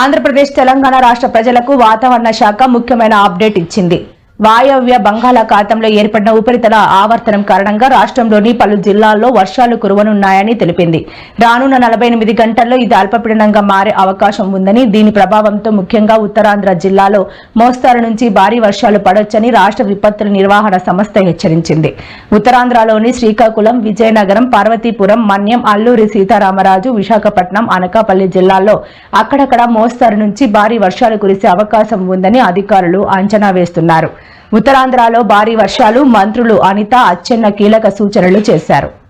ఆంధ్రప్రదేశ్ తెలంగాణ రాష్ట్ర ప్రజలకు వాతావరణ శాఖ ముఖ్యమైన అప్డేట్ ఇచ్చింది. వాయవ్య బంగాళాఖాతంలో ఏర్పడిన ఉపరితల ఆవర్తనం కారణంగా రాష్ట్రంలోని పలు జిల్లాల్లో వర్షాలు కురవనున్నాయని తెలిపింది. రానున్న నలభై ఎనిమిది గంటల్లో ఇది అల్పపీడనంగా మారే అవకాశం ఉందని దీని ప్రభావంతో ముఖ్యంగా ఉత్తరాంధ్ర జిల్లాలో మోస్తారు నుంచి భారీ వర్షాలు పడొచ్చని రాష్ట్ర విపత్తుల నిర్వహణ సంస్థ హెచ్చరించింది. ఉత్తరాంధ్రలోని శ్రీకాకుళం విజయనగరం పార్వతీపురం మన్యం అల్లూరి సీతారామరాజు విశాఖపట్నం అనకాపల్లి జిల్లాల్లో అక్కడక్కడ మోస్తారు నుంచి భారీ వర్షాలు కురిసే అవకాశం ఉందని అధికారులు అంచనా వేస్తున్నారు. ఉత్తరాంధ్రలో భారీ వర్షాలు మంత్రులు అనిత అచ్చెన్న కీలక సూచనలు చేశారు.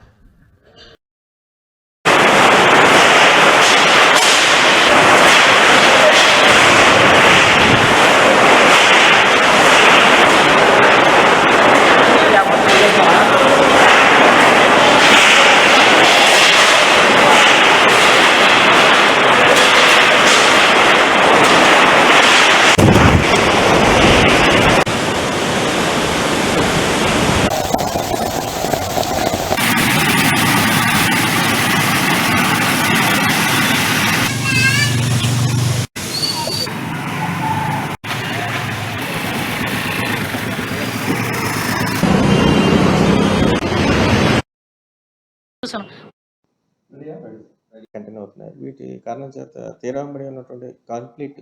కంటిన్యూ అవుతున్నాయి. వీటి కారణం చేత తీరాంబడి ఉన్నటువంటి కంప్లీట్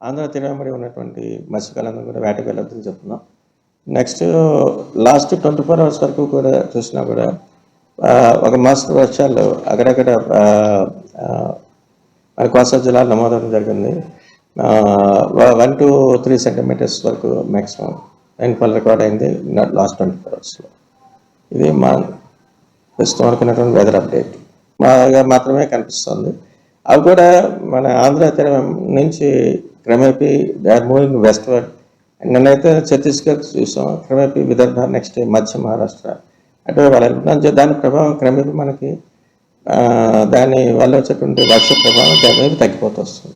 ఆంధ్ర తీరాంబడి ఉన్నటువంటి మత్స్యకాలను కూడా వేటకు వెళ్ళొద్దని చెప్తున్నాం. Next last twenty four hours వరకు కూడా చూసినా కూడా ఒక మస్తు వర్షాలు అక్కడక్కడ మన కోస్తా జిల్లాలో నమోదవడం జరిగింది. వన్ టు త్రీ సెంటీమీటర్స్ వరకు మ్యాక్సిమం రైన్ఫాల్ రికార్డ్ అయింది లాస్ట్ ట్వంటీ ఫోర్ అవర్స్లో. ఇది మా ప్రస్తుతం వరకు ఉన్నటువంటి వెదర్ అప్డేట్ బాగా మాత్రమే కనిపిస్తుంది. అవి కూడా మన ఆంధ్ర తీరం నుంచి క్రమేపీ దే ఆర్ మూవింగ్ వెస్ట్వర్డ్. నిన్నైతే ఛత్తీస్గఢ్ చూసాం. క్రమేపీ విదర్భ నెక్స్ట్ మధ్య మహారాష్ట్ర. అటువంటి వాళ్ళు దాని ప్రభావం క్రమేపీ మనకి దాని వల్ల వచ్చేటువంటి వర్ష ప్రభావం క్రమేపీ తగ్గిపోతూ వస్తుంది.